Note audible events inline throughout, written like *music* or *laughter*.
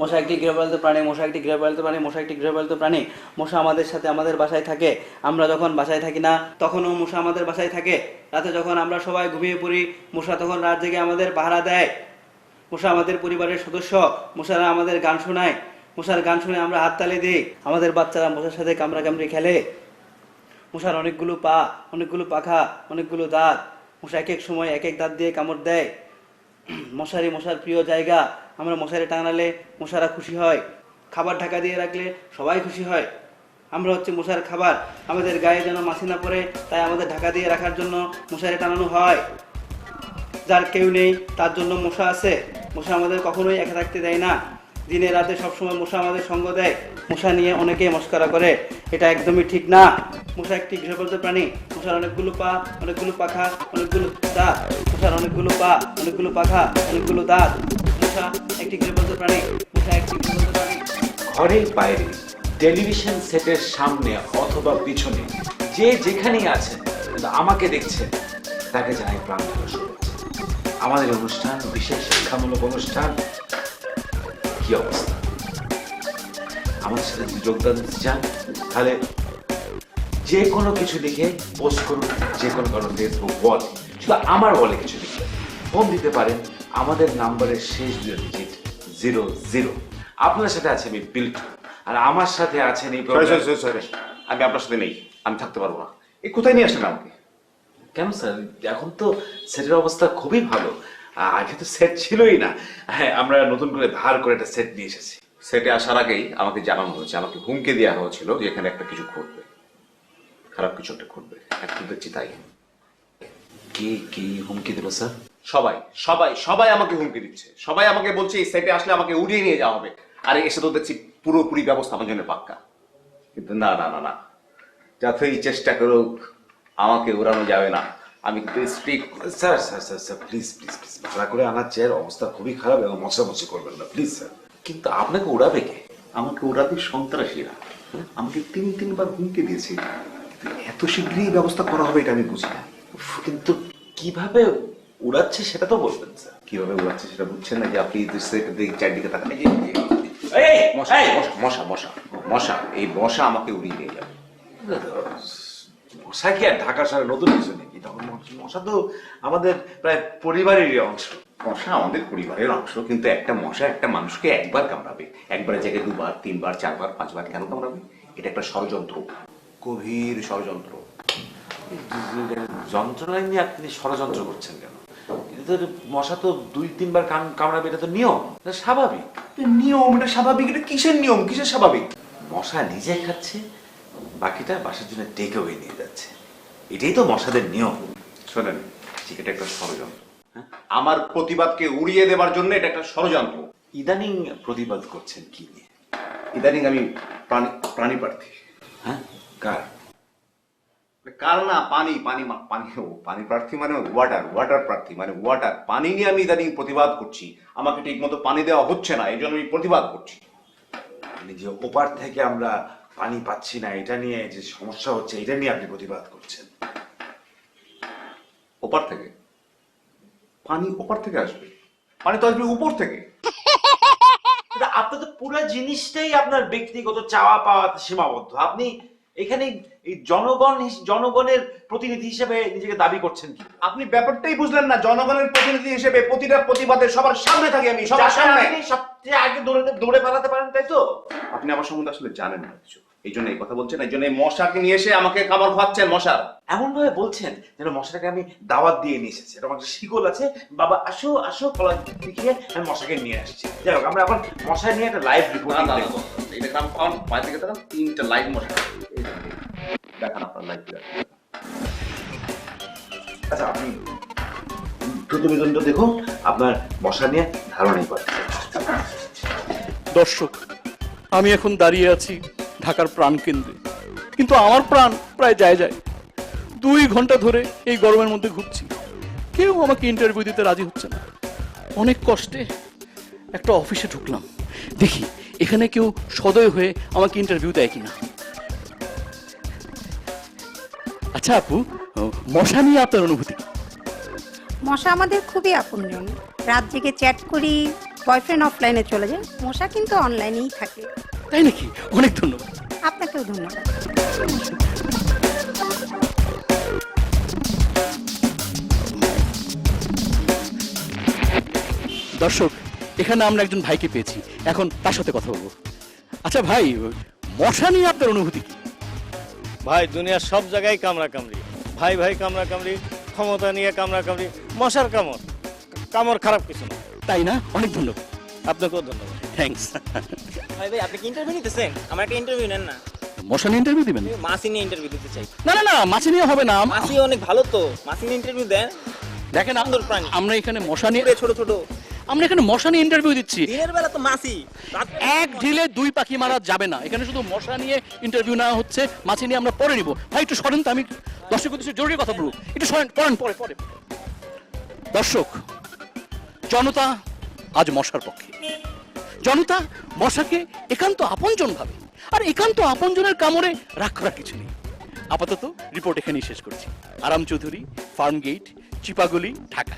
মশা একটি গৃহপালিত প্রাণী, মশা একটি গৃহপালিত প্রাণী, মশা একটি গৃহপালিত প্রাণী। মশা আমাদের সাথে আমাদের বাসায় থাকে। আমরা যখন বাসায় থাকি না, তখনও মশা আমাদের বাসায় থাকে। রাতে যখন আমরা সবাই ঘুমিয়ে পড়ি, মশা তখন রাত জেগে আমাদের পাহারা দেয়। মশা আমাদের পরিবারের সদস্য, মশারা আমাদের গান শোনায়। মশার গান শুনে আমরা হাততালি দিই। আমাদের বাচ্চারা মশার সাথে কামড়া কামড়ি খেলে। মশার অনেকগুলো পা, অনেকগুলো পাখা, অনেকগুলো দাঁত। মশা এক এক সময় এক এক দাঁত দিয়ে কামড় দেয়। মশারি, মশার প্রিয় জায়গা। আমরা মশারি টাঙালে মশারা খুশি হয়। খাবার ঢাকা দিয়ে রাখলে সবাই খুশি হয়। আমরা হচ্ছে মশার খাবার। আমাদের গায়ে যেন মাছি না পড়ে, তাই আমাদের ঢাকা দিয়ে রাখার জন্য মশারি টানানো হয়। যার কেউ নেই, তার জন্য মশা আছে। মশা আমাদের কখনোই একা থাকতে দেয় না। দিনে রাতে সবসময় মশা আমাদের সঙ্গ দেয়। মশা নিয়ে অনেকেই মস্করা করে। এটা একদমই ঠিক না। মশা একটি গৃহপালিত প্রাণী। মশার অনেকগুলো পা, অনেকগুলো পাখা, অনেকগুলো দাঁত মশার অনেকগুলো পা, অনেকগুলো পাখা, অনেকগুলো দাঁত মশা একটি গৃহপালিত প্রাণী মশা একটি গৃহপালিত প্রাণী। ঘরের বাইরে টেলিভিশন সেটের সামনে অথবা পিছনে যে যেখানেই আছেন আমাকে দেখছেন তাকে জানাই প্রাণ আমাদের অনুষ্ঠান, বিশেষ শিক্ষামূলক অনুষ্ঠান, কি অবস্থা? আমার সাথে যোগদান দিতে চান, তাহলে যে কোনো কিছু লিখে পোস্ট করুন, যে কোনো কারণ ফেসবুক ওয়াল শুধু আমার বলে কিছু লিখে ফোন দিতে পারেন আমাদের নাম্বারের শেষ দুই ডিজিট জিরো জিরো আপনার সাথে আছে আমি বিল্টু। আর আমার সাথে আছেন এই আমি আপনার সাথে নেই আমি থাকতে পারব না। এই কোথায় নিয়ে আসলেন আমাকে? কেন স্যার? এখন তো সেটের অবস্থা খুবই ভালো। আগে তো সেট ছিলই না। হ্যাঁ আমরা নতুন করে ধার করে একটা সেট নিয়ে এসেছি। সেটে আসার আগেই আমাকে জানানো হয়েছে আমাকে হুমকি দেওয়া হয়েছিল যে এখানে একটা কিছু ঘটবে। খারাপ কিছু একটা ঘটবে। এখন দেখছি তাই। কি কি হুমকি দিল স্যার? সবাই সবাই সবাই আমাকে হুমকি দিচ্ছে। সবাই আমাকে বলছে এই সেটে আসলে আমাকে উড়িয়ে নিয়ে যাওয়া হবে। আর এসে তো দেখছি পুরোপুরি ব্যবস্থা আমার জন্য পাক্কা। কিন্তু না না না না। যতই চেষ্টা করুক আমাকে উড়ানো যাবে না। আমি কিন্তু strict sir sir sir sir please please please ভাড়া করে আনার চেয়ার অবস্থা খুবই খারাপ এবং মশামশি করবেন না প্লিজ স্যার। কিন্তু আপনাকে উড়াবে কে? আমাকে উড়াবে সন্ত্রাসীরা। আমাকে তিন তিনবার হুমকি দিয়েছে। এত শীঘ্রই ব্যবস্থা করা হবে এটা আমি বুঝি না। কিন্তু কীভাবে উড়াচ্ছে সেটা তো বলবেন স্যার। কীভাবে উড়াচ্ছে সেটা বুঝছেন না যে আপনি দিকে চারদিকে তাকান। এই মশা মশা মশা এই মশা আমাকে উড়িয়ে নিয়ে যাবে। মশা কি আর ঢাকা শহরে নতুন কিছু নেই তখন মশা তো আমাদের প্রায় পরিবারেরই অংশ। মশা আমাদের পরিবারের অংশ কিন্তু একটা মশা একটা মানুষকে একবার কামড়াবে। একবারের জায়গায় দুবার তিনবার চারবার পাঁচবার কেন কামড়াবে? এটা একটা ষড়যন্ত্র। গভীর ষড়যন্ত্র। যন্ত্রণা নিয়ে আপনি ষড়যন্ত্র করছেন কেন? মশা তো দুই তিনবার কান কামড়াবে এটা তো নিয়ম। এটা স্বাভাবিক। নিয়ম এটা স্বাভাবিক এটা কিসের নিয়ম? কিসের স্বাভাবিক? মশা নিজে খাচ্ছে বাকিটা বাসার জন্য টেকে হয়ে নিয়ে যাচ্ছে। এটাই তো মশাদের নিয়ম। শোনেন এটা একটা ষড়যন্ত্র। হ্যাঁ? আমার প্রতিবাদকে উড়িয়ে দেবার জন্য এটা একটা ষড়যন্ত্র। ইদানিং প্রতিবাদ করছেন কি নিয়ে? ইদানিং আমি প্রাণী প্রাণী প্রার্থী। হ্যাঁ? কার? কার না পানি পানি পানি ও পানি প্রার্থী মানে ওয়াটার ওয়াটার প্রার্থী মানে ওয়াটার পানি নিয়ে আমি ইদানিং প্রতিবাদ করছি। আমাকে ঠিক মতো পানি দেওয়া হচ্ছে না এই জন্য আমি প্রতিবাদ করছি। মানে যে ওপার থেকে আমরা পানি পাচ্ছি না এটা নিয়ে যে সমস্যা হচ্ছে এটা নিয়ে আপনি প্রতিবাদ করছেন? ওপার থেকে? পানি ওপার থেকে আসবে। পানি তো আসবে উপর থেকে। *laughs* আপনার তো পুরো জিনিসটাই আপনার ব্যক্তিগত চাওয়া পাওয়া সীমাবদ্ধ। আপনি এখানে এই জনগণ জনগণের প্রতিনিধি হিসেবে নিজেকে দাবি করছেন কি? আপনি ব্যাপারটাই বুঝলেন না জনগণের প্রতিনিধি হিসেবে প্রতিটা প্রতিবাদে সবার সামনে থাকি আমি সবার সামনে। সবচেয়ে আগে দৌড়ে দৌড়ে পালাতে পারেন তাই তো? আপনি আমার সম্বন্ধে আসলে জানেন না কিছু। এই জন্য এই কথা বলছেন এই জন্য মশাকে নিয়ে এসে আমাকে খাবার খাওয়াচ্ছেন মশার। এমন ভাবে বলছেন যেন মশাটাকে আমি দাওয়াত দিয়ে নিয়ে এসেছি। এরকম একটা শিকল আছে। বাবা আসো আসো কলা দেখিয়ে আমি মশাকে নিয়ে আসছি। যাই হোক আমরা এখন মশা নিয়ে একটা লাইভ রিপোর্ট এটা গ্রাম পাউন্ড বাইরে থেকে দেখান তিনটা লাইভ মশা। দেখান আপনার লাইভ আচ্ছা আপনি প্রতিবেদনটা দেখুন আপনার মশা নিয়ে ধারণাই পাচ্ছেন দর্শক আমি এখন দাঁড়িয়ে আছি ঢাকার প্রাণকেন্দ্রে কিন্তু আমার প্রাণ প্রায় যায় যায়। দুই ঘণ্টা ধরে এই গরমের মধ্যে ঘুরছি। কেউ আমাকে ইন্টারভিউ দিতে রাজি হচ্ছে না। অনেক কষ্টে একটা অফিসে ঢুকলাম। দেখি এখানে কেউ সদয় হয়ে আমাকে ইন্টারভিউ দেয় কিনা। আচ্ছা আপু মশা নিয়ে আপনার অনুভূতি? মশা আমাদের খুবই আপনজন। রাত জেগে চ্যাট করি বয়ফ্রেন্ড অফলাইনে চলে যায়। মশা কিন্তু অনলাইনেই থাকে। তাই নাকি? অনেক ধন্যবাদ। আপনাকেও ধন্যবাদ। দর্শক এখানে আমরা একজন ভাইকে পেয়েছি। এখন তার সাথে কথা বলব। আচ্ছা ভাই মশা নিয়ে আপনার অনুভূতি কি? ভাই দুনিয়ার সব জায়গায় কামড়া কামড়ি ভাই ভাই কামড়া কামড়ি ক্ষমতা নিয়ে কামড়া কামড়ি মশার কামড়। কামড় খারাপ কিছু না। তাই না? অনেক ধন্যবাদ। আপনাকেও ধন্যবাদ। থ্যাঙ্কস ভাই ভাই আপনি কি ইন্টারভিউ নিতেছেন? আমার একটা ইন্টারভিউ নেন না। মশা নিয়ে ইন্টারভিউ দিবেন মাসি নিয়ে ইন্টারভিউ দিতে চাই। না না না মাছি নিয়ে হবে না। মাসি অনেক ভালো তো। মাসি নিয়ে ইন্টারভিউ দেন। দেখেন সুন্দর প্রাণী। আমরা এখানে মশা নিয়ে ছোট ছোট। আমরা এখানে মশা নিয়ে ইন্টারভিউ দিচ্ছি। দিনের বেলা তো মাসি। এক ঢিলে দুই পাখি মারা যাবে না। এখানে শুধু মশা নিয়ে ইন্টারভিউ নেওয়া হচ্ছে। মাছি নিয়ে আমরা পরে নিব। ভাই একটু সরেন তো আমি দর্শক উদ্দেশ্যে জরুরি কথা বলব। একটু সরেন পড়েন পরে পরে। দর্শক জনতা আজ মশার পক্ষে। জনতা মশাকে একান্ত আপনজন ভাবে আর একান্ত আপনজনের কামড়ে রাগ করার কিছু নেই। আপাতত রিপোর্ট এখানেই শেষ করছি। আরাম চৌধুরী ফার্ম গেট চিপাগুলি ঢাকা।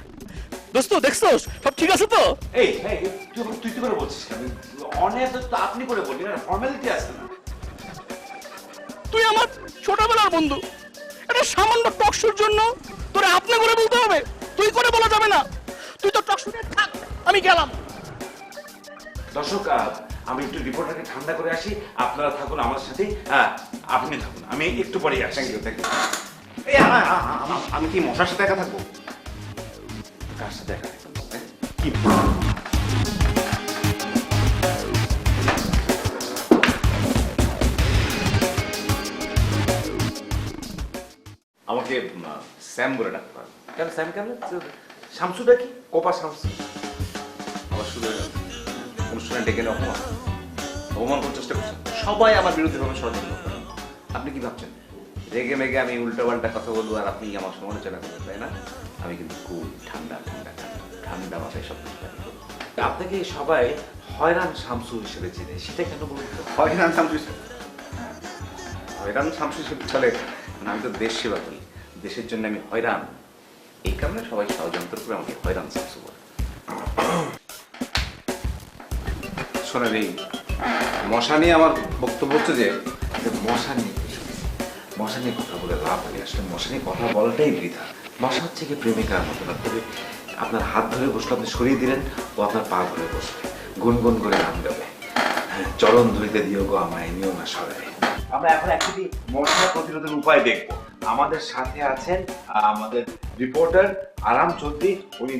দোস্ত দেখছ? সব ঠিক আছে তো? এই তুই তুই করে বলছিস অনেক তো আপনি করে বললি না ফর্মালিটি আছে না। তুই আমার ছোটবেলার বন্ধু। এটা সামান্য টকশুর জন্য তোরে আপনি করে বলতে হবে। তুই করে বলা যাবে না। তুই তো টকশু থাক আমি গেলাম। দর্শক আমি একটু রিপোর্টারকে ঠান্ডা করে আসি। আপনারা থাকুন আমার সাথে। হ্যাঁ আপনি থাকুন আমি একটু পরেই আসি থ্যাংক ইউ থ্যাংক ইউ আমি কি মশার সাথে একা থাকব? কার সাথে দেখা করতে হবে? কি? আমাকে স্যাম বলে ডাকতে পারবে কেন স্যাম কেন? শামসুটা কি? কোপা শামসু আবার শুরু হয়ে গেল অনুষ্ঠানে ডেকে নিয়ে অপমান অপমান করার চেষ্টা করছেন সবাই আমার বিরুদ্ধে ভাবে ষড়যন্ত্র আপনি কি ভাবছেন? রেগে মেগে আমি উল্টো পাল্টা কথা বলব আর আপনি আমার সমালোচনা করবেন তাই না? আমি কিন্তু কুল ঠান্ডা ঠান্ডা ঠান্ডা ঠান্ডা মাথায় সব কিছু আপনাকে সবাই হয়রান শামসু হিসেবে চেনে। সেটা কেন বলুন? হয়রান শামসু হয়রান শামসু চলে। মানে আমি তো দেশ সেবা করি। দেশের জন্য আমি হয়রান। এই কারণে সবাই ষড়যন্ত্র করে আমাকে হয়রান শামসু বলে। শোনেন এই মশা নিয়ে আমার বক্তব্য হচ্ছে যে মশা নিয়ে মশা নিয়ে কথা বলে লাভ নেই। আসলে মশা নিয়ে কথা বলাটাই বৃথা। মশা হচ্ছে কি প্রেমিকার মতো না। তবে আপনার হাত ধরে বসলে আপনি সরিয়ে দিলেন ও আপনার পা ধরে বসবে। গুনগুন করে নাম গাবে। হ্যাঁ, চরণ ধরিতে দিও গো আমায় নিও না সরাই আমরা এখন মশা প্রতিরোধের উপায় দেখব। আমাদের সাথে আছেন আমাদের রিপোর্টার আরাম চৌধুরী। উনি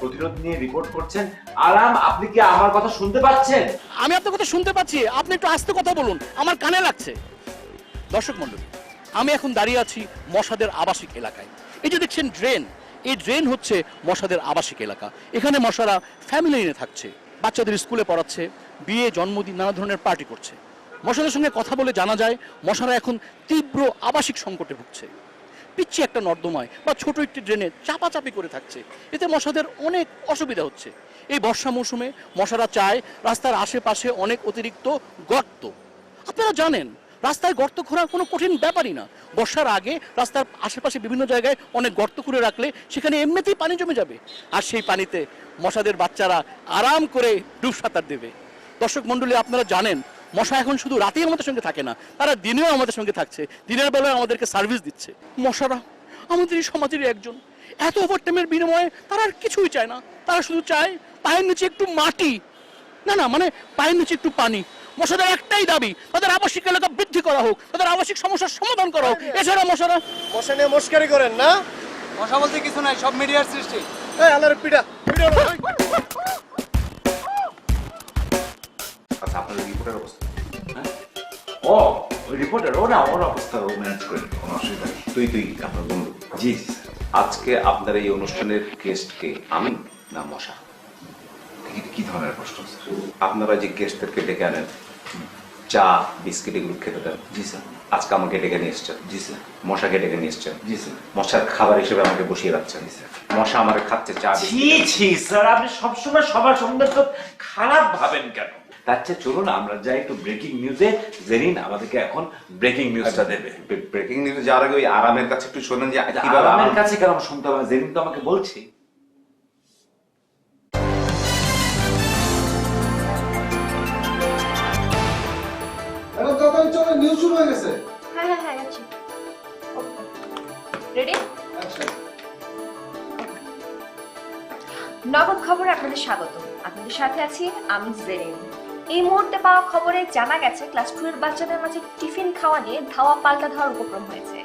প্রতিরোধ নিয়ে রিপোর্ট করছেন। আরাম, আপনি কি আমার কথা শুনতে পাচ্ছেন? আমি আপনার কথা শুনতে পাচ্ছি। আপনি একটু আস্তে কথা বলুন। আমার কানে লাগছে। দর্শক মন্ডলী আমি এখন দাঁড়িয়ে আছি মশাদের আবাসিক এলাকায়। এই যে দেখছেন ড্রেন এই ড্রেন হচ্ছে মশাদের আবাসিক এলাকা। এখানে মশারা ফ্যামিলি নিয়ে থাকছে। বাচ্চাদের স্কুলে পড়াচ্ছে, বিয়ে, জন্মদিন, নানা ধরনের পার্টি করছে। মশাদের সঙ্গে কথা বলে জানা যায় মশারা এখন তীব্র আবাসিক সংকটে ভুগছে। পিচ্ছি একটা নর্দমায় বা ছোট একটি ড্রেনে চাপাচাপি করে থাকছে। এতে মশাদের অনেক অসুবিধা হচ্ছে। এই বর্ষা মৌসুমে মশারা চায় রাস্তার আশেপাশে অনেক অতিরিক্ত গর্ত। আপনারা জানেন, রাস্তায় গর্ত খোঁড়া কোনো কঠিন ব্যাপারই না। বর্ষার আগে রাস্তার আশেপাশে বিভিন্ন জায়গায় অনেক গর্ত করে রাখলে সেখানে এমনিতেই পানি জমে যাবে। আর সেই পানিতে মশাদের বাচ্চারা আরাম করে ডুব সাঁতার দেবে। দর্শক মণ্ডলী, আপনারা জানেন মশা এখন শুধু রাতেই আমাদের সঙ্গে থাকে না তারা দিনেও আমাদের সঙ্গে থাকছে দিনের বেলায় আমাদেরকে সার্ভিস দিচ্ছে। মশারা আমাদের এই সমাজেরই একজন। এত ওভারটাইমের বিনিময়ে তারা আর কিছুই চায় না। তারা শুধু চায় পায়ের নিচে একটু মাটি। না না মানে পায়ের নিচে একটু পানি। মশাদের একটাই দাবি তাদের আবাসিক এলাকা বৃদ্ধি করা হোক তাদের আবাসিক সমস্যার সমাধান করা হোক। এছাড়া মশারা মশা নিয়ে মস্কারি করেন না? মশা বলতে কিছু নাই সব মিডিয়ার সৃষ্টি। এই আল্লাহর পিঠা পিঠা আচ্ছা আপনাদের রিপোর্টের অবস্থা? রিপোর্টার ওর অবস্থা ও ম্যানেজ করে কোনো অসুবিধা নেই তুই তুই আপনার বন্ধু জি জি আজকে আপনার এই অনুষ্ঠানের গেস্টকে আমি না মশা কি- ধরনের প্রশ্ন আপনারা যে গেস্টদেরকে ডেকে আনেন চা বিস্কিট এগুলো খেতে দেন জি স্যার আজকে আমাকে ডেকে নিয়ে এসছেন জি স্যার মশাকে ডেকে নিয়ে এসছেন জি স্যার মশার খাবার হিসেবে আমাকে বসিয়ে রাখছেন জি। মশা আমার খাচ্ছে চা বিস্কিট। ছি স্যার আপনি সবসময় সবার তো খারাপ ভাবেন কেন তার চলুন আমরা যাই একটু ব্রেকিং নিউজে জেনিন আমাদেরকে এখন ব্রেকিং নিউজটা দেবে। ব্রেকিং নিউজ যাওয়ার আগে ওই আরামের কাছে একটু শোনেন যে আচ্ছা, আরামের কাছে কেন শুনতে হবে জেনিন তো আমাকে বলছে। নিউজ শুরু হয়ে গেছে। হ্যাঁ হ্যাঁ হ্যাঁ আচ্ছা রেডি নগদ খবর আপনাদের স্বাগত। আপনাদের সাথে আছি আমি জেরিন। এই মুহূর্তে পাওয়া খবরে জানা গেছে, ক্লাস টু এর বাচ্চাদের মাঝে টিফিন খাওয়া নিয়ে ধাওয়া পাল্টা ধাওয়ার উপক্রম হয়েছে।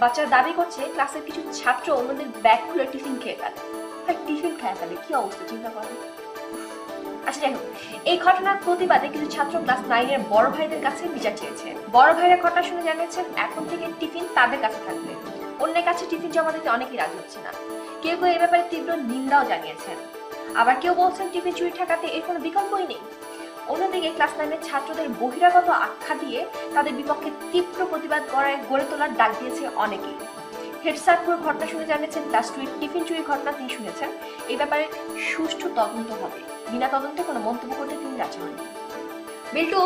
বাচ্চারা দাবি করছে, ক্লাসের কিছু ছাত্র অন্যদের ব্যাগ খুলে টিফিন খেয়ে ফেলে। ভাই, টিফিন খেয়ে ফেলে, কি অবস্থা, চিন্তা করেন? আচ্ছা এই ঘটনার প্রতিবাদে কিছু ছাত্র ক্লাস নাইনের বড় ভাইদের কাছে বিচার চেয়েছে। বড় ভাইরা ঘটনা শুনে এখন থেকে টিফিন তাদের কাছে থাকবে। অন্যের কাছে টিফিন জমা দিতে অনেকেই রাজি হচ্ছে না। কেউ কেউ এ ব্যাপারে তীব্র নিন্দাও জানিয়েছেন। আবার কেউ বলছেন, টিফিন চুরি ঠেকাতে এর কোনো বিকল্পই নেই। অন্যদিকে ক্লাস নাইনের ছাত্রদের বহিরাগত আখ্যা দিয়ে তাদের বিপক্ষে তীব্র প্রতিবাদ করায় গড়ে তোলার ডাক দিয়েছে অনেকেই হেড স্যার পুরো ঘটনা শুনে জানিয়েছেন ক্লাস টু টিফিন চুরি ঘটনা তিনি শুনেছেন। এই ব্যাপারে সুষ্ঠু তদন্ত হবে। বিনা তদন্তে কোনো মন্তব্য করতে তিনি রাজি হননি। বিল্টু,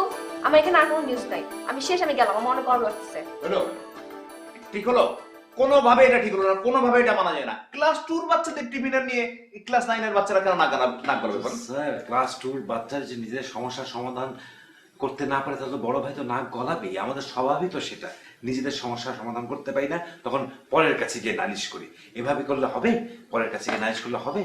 আমার এখানে আর কোনো নিউজ নাই। আমি শেষ, আমি গেলাম। আমার অনেক গরম লাগতেছে ঠিক হলো? কোনোভাবে এটা ঠিক হলো না কোনোভাবে এটা মানা যায় না। ক্লাস টুর বাচ্চাদের টিফিনার নিয়ে ক্লাস নাইনের বাচ্চারা কেন নাক গলাবে বলেন? স্যার ক্লাস টুর বাচ্চার যে নিজের সমস্যার সমাধান করতে না পারে তাহলে বড় ভাই তো নাক গলাবেই। আমাদের স্বভাবই তো সেটা। নিজেদের সমস্যার সমাধান করতে পারি না তখন পরের কাছে গিয়ে নালিশ করি। এভাবে করলে হবে? পরের কাছে গিয়ে নালিশ করলে হবে?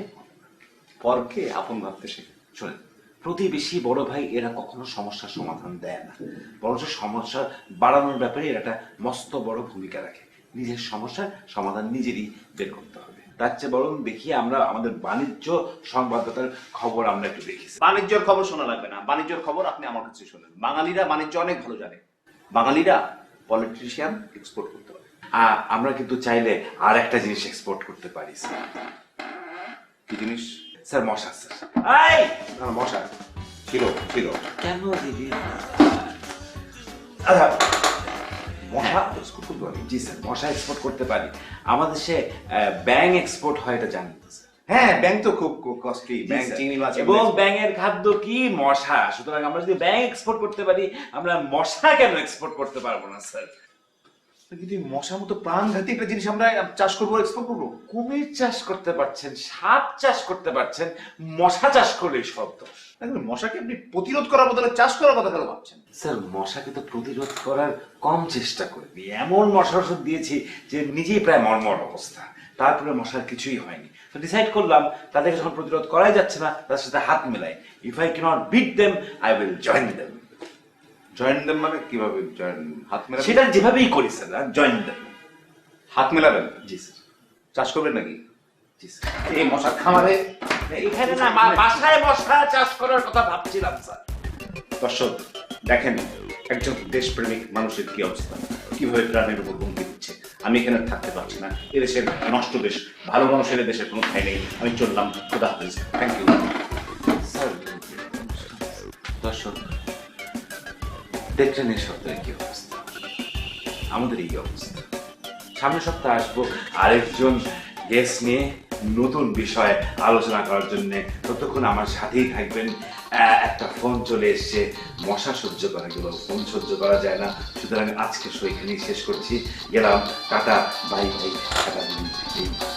পরকে আপন ভাবতে শেখে। শোনেন প্রতিবেশী বড় ভাই এরা কখনো সমস্যার সমাধান দেয় না। বরঞ্চ সমস্যা বাড়ানোর ব্যাপারে এরা একটা মস্ত বড় ভূমিকা রাখে। নিজের সমস্যার সমাধান নিজেরই বের করতে হবে। তার চেয়ে বরং দেখি আমরা আমাদের বাণিজ্য সংবাদদাতার খবর আমরা একটু দেখি। বাণিজ্যের খবর শোনা লাগবে না। বাণিজ্যের খবর আপনি আমার কাছে শোনেন। বাঙালিরা বাণিজ্য অনেক ভালো জানে। বাঙালিরা পলিটিশিয়ান এক্সপোর্ট করতে পারে। আমরা কিন্তু চাইলে আর একটা জিনিস এক্সপোর্ট করতে পারি কি জিনিস? স্যার মশা স্যার। এই! না মশা। ছিল ছিল কেন দিবি? আচ্ছা মশা এক্সপোর্ট করতে পারি জি স্যার মশা এক্সপোর্ট করতে পারি। আমাদের সে ব্যাং এক্সপোর্ট হয় এটা জানি হ্যাঁ ব্যাং তো খুব কস্টলি ব্যাং চিংড়ি মাছ এবং ব্যাঙের খাদ্য কি মশা? সুতরাং আমরা যদি ব্যাং এক্সপোর্ট করতে পারি আমরা মশা কেন এক্সপোর্ট করতে পারব না স্যার? কিন্তু মশার মতো প্রাণঘাতী একটা জিনিস আমরা চাষ করব এক্সপোর্ট করব? কুমির চাষ করতে পারছেন, সাপ চাষ করতে পারছেন, মশা চাষ করলে সব দোষ। মশাকে আপনি প্রতিরোধ করার বদলে চাষ করার কথা কেন ভাবছেন? স্যার, মশাকে তো প্রতিরোধ করার কম চেষ্টা করিনি এমন মশার ওষুধ দিয়েছি যে নিজেই প্রায় মর্মর অবস্থা। তারপরে মশার কিছুই হয়নি। তো ডিসাইড করলাম, তাদেরকে যখন প্রতিরোধ করাই যাচ্ছে না, তাদের সাথে হাত মেলাই। If I can't beat them I will join them join then মানে কীভাবে জয়েন হাত মেলাবেন? সেটা যেভাবেই করি স্যার জয়েন দেম হাত মেলাবেন? জি স্যার চাষ করবেন নাকি? জি স্যার এই মশার খামারে এখানে না বাসায় মশা চাষ করার কথা ভাবছিলাম স্যার দর্শক দেখেন একজন দেশপ্রেমিক মানুষের কি অবস্থা? কীভাবে প্রাণের উপর হুমকি দিচ্ছে? আমি এখানে থাকতে পারছি না। এদেশের নষ্ট দেশ ভালো মানুষের দেশের কোনো ঠাই নেই। আমি চললাম। খুদা হাফিজ। থ্যাংক ইউ স্যার দর্শক কি অবস্থা? আমাদের এই অবস্থা? সামনের সপ্তাহে আসব আরেকজন গেস্ট নিয়ে নতুন বিষয় আলোচনা করার জন্য। ততক্ষণ আমার সাথেই থাকবেন। একটা ফোন চলে এসছে। মশা সহ্য করা গেল। ফোন সহ্য করা যায় না। সুতরাং আজকে শো এখানেই শেষ করছি। গেলাম টাটা, বাই বাই টাটা